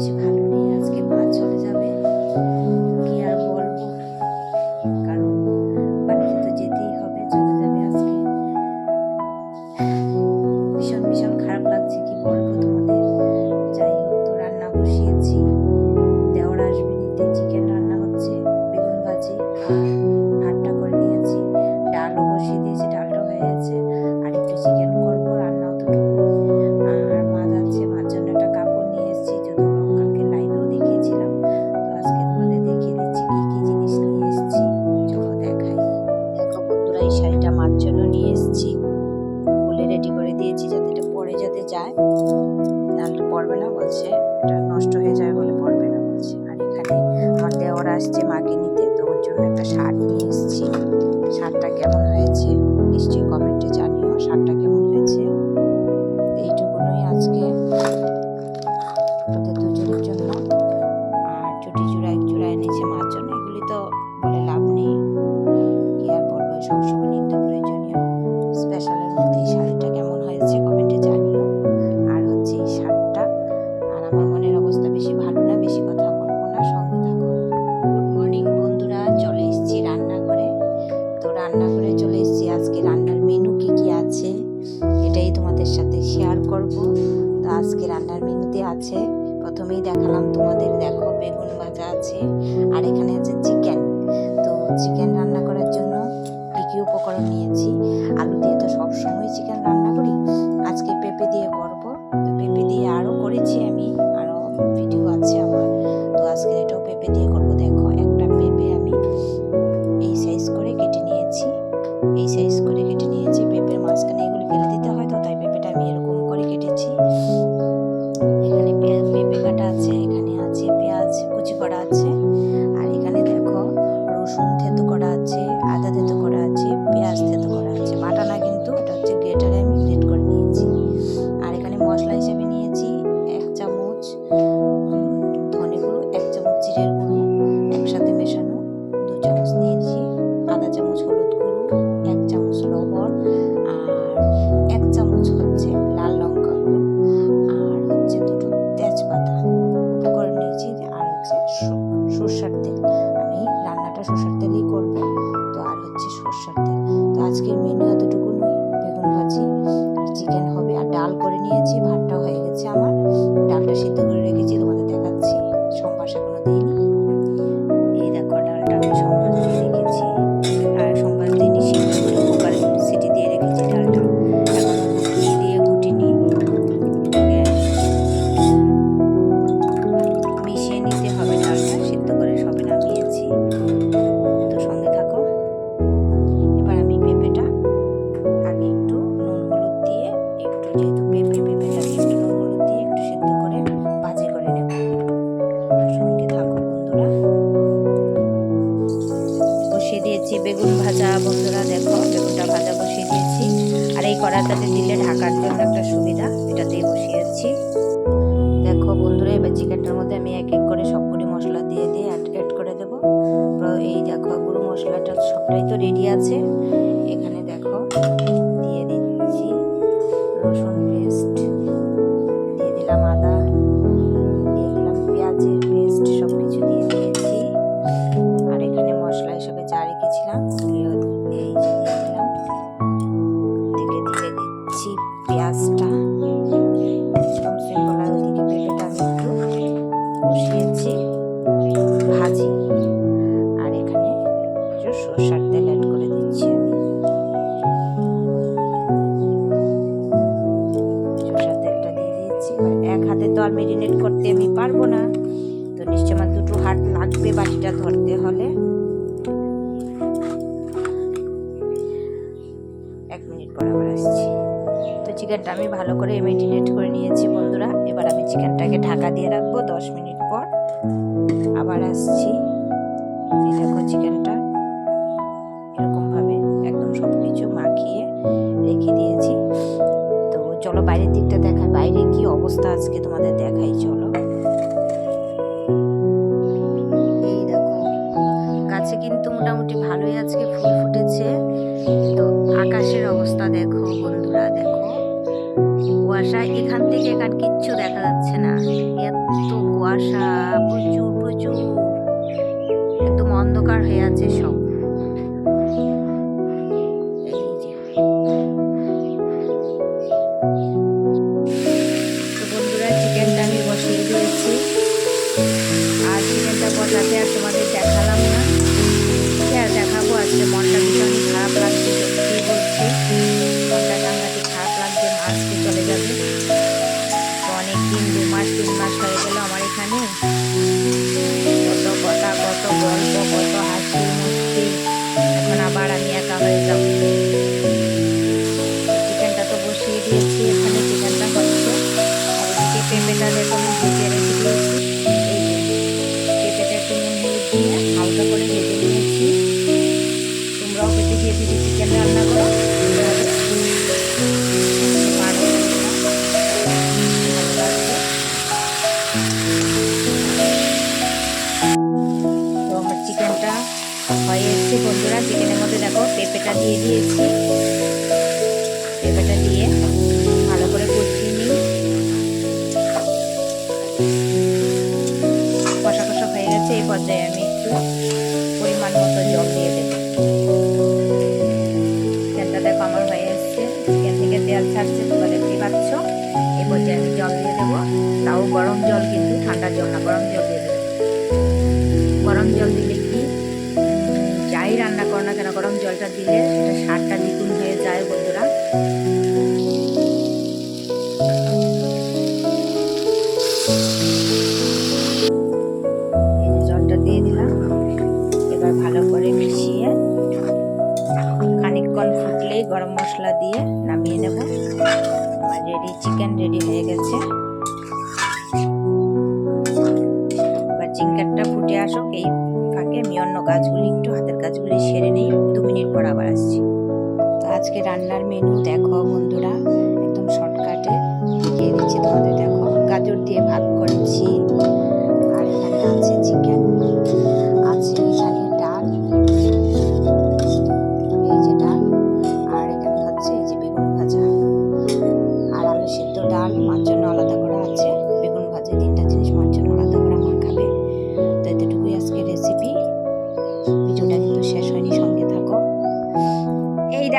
বেশি ভালো নেই। আজকে মা চলে যাবে। কি আর বলব? কারণ বাড়িতে তো যেতেই হবে, চলে যাবে আজকে। ভীষণ ভীষণ খারাপ লাগছে কি বলব তোমাদের? যাই হোক, তো রান্না বসিয়েছি। এসেছি। শার্টটা কেমন হয়েছে? নিশ্চয়ই কমেন্টে জানিও শার্টটা কেমন তোমাদের সাথে শেয়ার করব। তো আজকে রান্নার মেনুতে আছে, প্রথমেই দেখালাম তোমাদের, দেখো বেগুন ভাজা আছে, আর এখানে আছে চিকেন তো চিকেন রান্না করার জন্য কী কী উপকরণ নিয়েছি? আলু দিয়ে তো সবসময় চিকেন রান্না করি। আজকে পেঁপে দিয়ে করব। তো পেঁপে দিয়ে আরও করেছি আমি, আরও ভিডিও আছে আমার। তো আজকে এটাও পেঁপে দিয়ে করব। দেখো, একটা পেঁপে আমি এই সাইজ করে কেটে নিয়েছি। এই সাইজ আজকের মেনু যেহেতু পেঁপে পেঁপেটাকে একটু হলুদ দিয়ে একটু সিদ্ধ করে ভাজি করে নেব। সঙ্গে থাকো বন্ধুরা। বসিয়ে দিয়েছি বেগুন ভাজা। বন্ধুরা দেখো, বেগুনটা ভাজা বসিয়ে দিয়েছি। আর এই কড়াটাতে দিলে ঢাকার জন্য একটা সুবিধা এটাতেই বসিয়েছি দেখো বন্ধুরা, এবার চিকেনটার মধ্যে আমি এক এক করে সবগুলি মশলা দিয়ে দিয়ে অ্যাড করে দেবো। এই দেখো, গুঁড়ো মশলাটা সবটাই তো রেডি আছে। সর্ষার তেল অ্যাড করে দিচ্ছি আমি। সর্ষার তেলটা দিয়ে দিয়েছি এক হাতে তো আর মেরিনেট করতে আমি পারব না। তো নিশ্চয় আমার দুটো হাত লাগবে বাটিটা ধরতে হলে। এক মিনিট পর আবার আসছি। তো চিকেনটা আমি ভালো করে মেরিনেট করে নিয়েছি বন্ধুরা। এবার আমি চিকেনটাকে ঢাকা দিয়ে রাখব দশ মিনিট পর। আবার আসছি। এই দেখো চিকেনটা চলো বাইরের দিকটা দেখায় বাইরে কি অবস্থা আজকে তোমাদের দেখাই, চলো। এই দেখো, গাছে কিন্তু মোটামুটি ভালোই আজকে ফুল ফুটেছে। তো আকাশের অবস্থা দেখো বন্ধুরা, দেখো। কুয়াশা, এখান থেকে এখান কিচ্ছু দেখা যাচ্ছে না। এত কুয়াশা, প্রচুর প্রচুর। একদম অন্ধকার হয়ে আছে সব। দিয়ে দিয়েছি। পেঁপেটা দিয়ে ভালো করে কষিয়ে নিই। কষা কষা হয়ে গেছে, এই পর্যায়ে আমি একটু পরিমাণ মতো জল দিয়ে দেবো। তেলটা দেখো আমার হয়ে এসছে। এখান থেকে তেল ছাড়ছে, তোমরা দেখতেই পাচ্ছ। এই পর্যায়ে আমি জল দিয়ে দেবো। তাও গরম জল কিন্তু ঠান্ডা জল না, গরম জল দিয়ে দেবো। গরম জল দিয়ে মশলাটা দিলে সেটা সারটা দ্বিগুণ হয়ে যায় বন্ধুরা।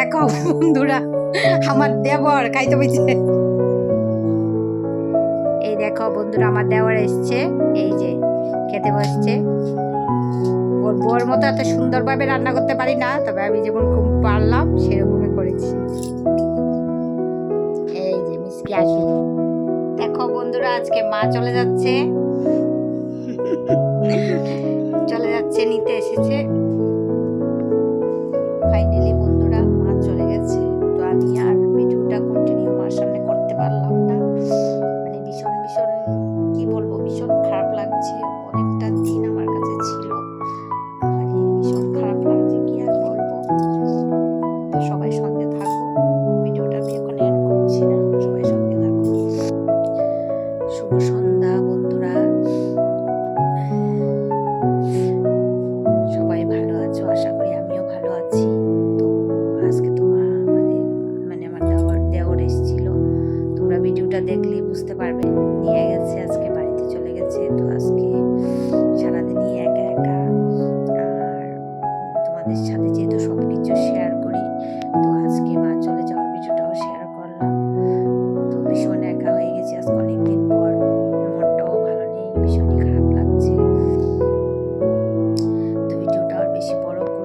দেখো বন্ধুরা। আমার দেবর খাইতে বইছে এই দেখো বন্ধুরা, আমার দেওয়ার এসছে। এই যে, খেতে বসছে। ওর বউর মতো এত সুন্দরভাবে রান্না করতে পারি না, তবে আমি যেমন খুব পারলাম, সেরকমই করেছি। এই যে, মিসকে আসি। দেখো বন্ধুরা, আজকে মা চলে যাচ্ছে। 为说？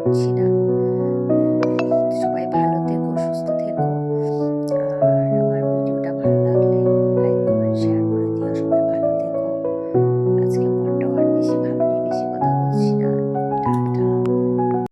próxima.